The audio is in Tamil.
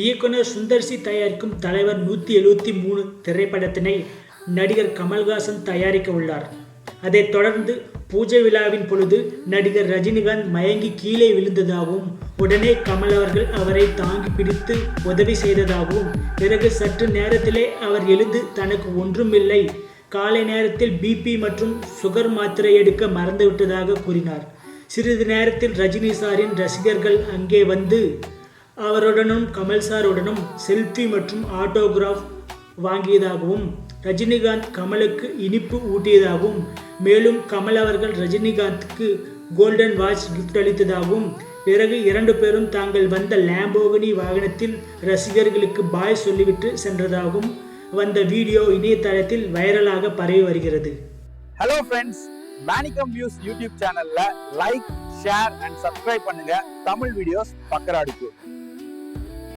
இயக்குனர் சுந்தர்சி தயாரிக்கும் தலைவர் நூற்றி எழுபத்தி மூணு திரைப்படத்தினை நடிகர் கமல்ஹாசன் தயாரிக்க உள்ளார். அதைத் தொடர்ந்து பூஜை விழாவின் பொழுது நடிகர் ரஜினிகாந்த் மயங்கி கீழே விழுந்ததாகவும் உடனே கமல் அவர்கள் அவரை தாங்கி பிடித்து உதவி செய்ததாகவும் பிறகு சற்று நேரத்திலே அவர் எழுந்து தனக்கு ஒன்றுமில்லை. காலை நேரத்தில் பிபி மற்றும் சுகர் மாத்திரை எடுக்க மறந்துவிட்டதாக கூறினார். சிறிது நேரத்தில் ரஜினி சாரின் ரசிகர்கள் அங்கே வந்து அவருடனும் கமல் சாருடனும் செல்ஃபி மற்றும் ஆட்டோகிராஃப் வாங்கியதாகவும் ரஜினிகாந்த் கமலுக்கு இனிப்பு ஊட்டியதாகவும் மேலும் கமல் அவர்கள் ரஜினிகாந்துக்கு கோல்டன் வாட்ச் கிஃப்ட் அளித்ததாகவும் பிறகு இரண்டு பேரும் தாங்கள் வந்த லேம்போகினி வாகனத்தில் ரசிகர்களுக்கு பாய் சொல்லிவிட்டு சென்றதாகவும் வந்த வீடியோ இணையதளத்தில் வைரலாக பரவி வருகிறது. ஹலோ ஃப்ரெண்ட்ஸ் மேனிகம் வியூஸ் யூடியூப் சேனல்ல லைக் ஷேர் அண்ட் சப்ஸ்கிரைப் பண்ணுங்க. தமிழ் வீடியோஸ் பக்கராடிக்கு.